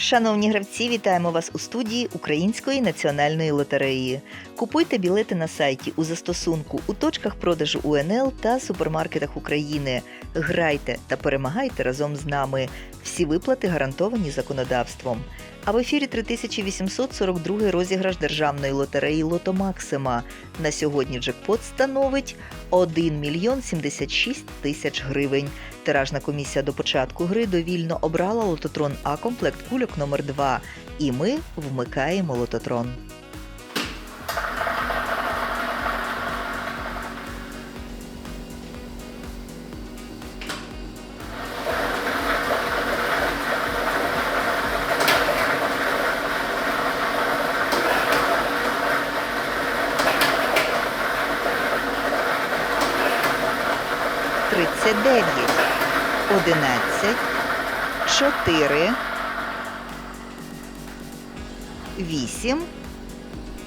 Шановні гравці, вітаємо вас у студії Української національної лотереї. Купуйте білети на сайті у застосунку у точках продажу УНЛ та супермаркетах України. Грайте та перемагайте разом з нами. Всі виплати гарантовані законодавством. А в ефірі 3842 розіграш державної лотереї Лото Максима. На сьогодні джекпот становить 1 мільйон 76 тисяч гривень. Тиражна комісія до початку гри довільно обрала лототрон А комплект кульок номер 2 І ми вмикаємо лототрон. Тридцять дев'ять, одинадцять, чотири, вісім,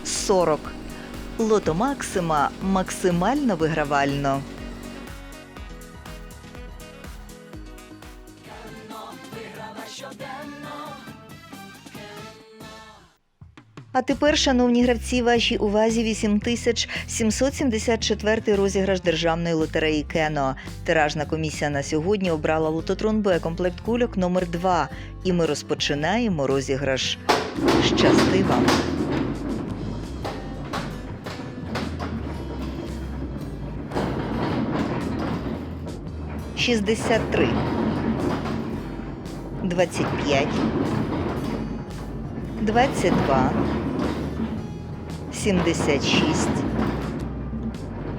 сорок. Лото Максима максимально вигравально. А тепер, шановні гравці, вашій увазі 8774 розіграш державної лотереї Кено. Тиражна комісія на сьогодні обрала лототрон Б комплект кульок номер 2 І ми розпочинаємо розіграш. Щасти вам! Шістдесят три. Двадцять п'ять. 22, 76,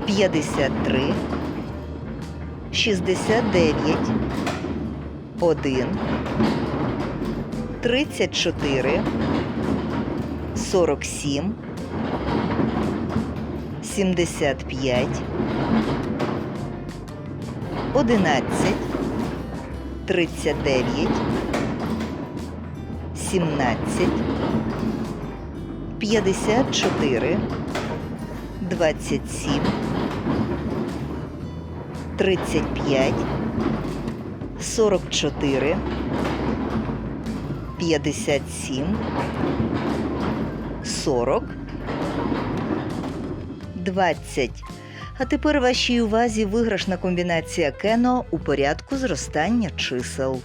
53, 69, 1, 34, 47, 75, 11, 39, 17, 54, 27, 35, 44, 57, 40, 20. А тепер вашій увазі виграшна комбінація кено у порядку зростання чисел.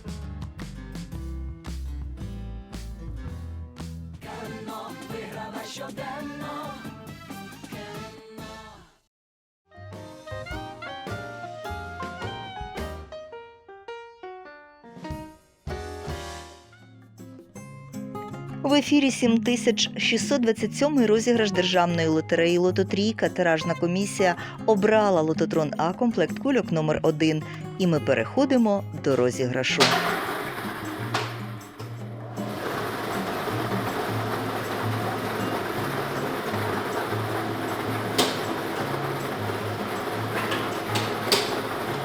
В ефірі 7627 розіграш державної лотереї Лототрійка. Тиражна комісія обрала лототрон А комплект кульок номер 1 І ми переходимо до розіграшу.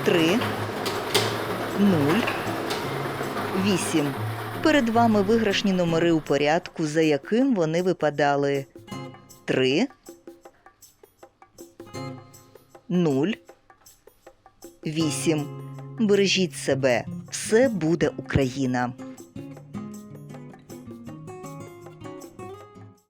Три, нуль, вісім. Перед вами виграшні номери у порядку, за яким вони випадали. Три. Нуль. Вісім. Бережіть себе. Все буде Україна.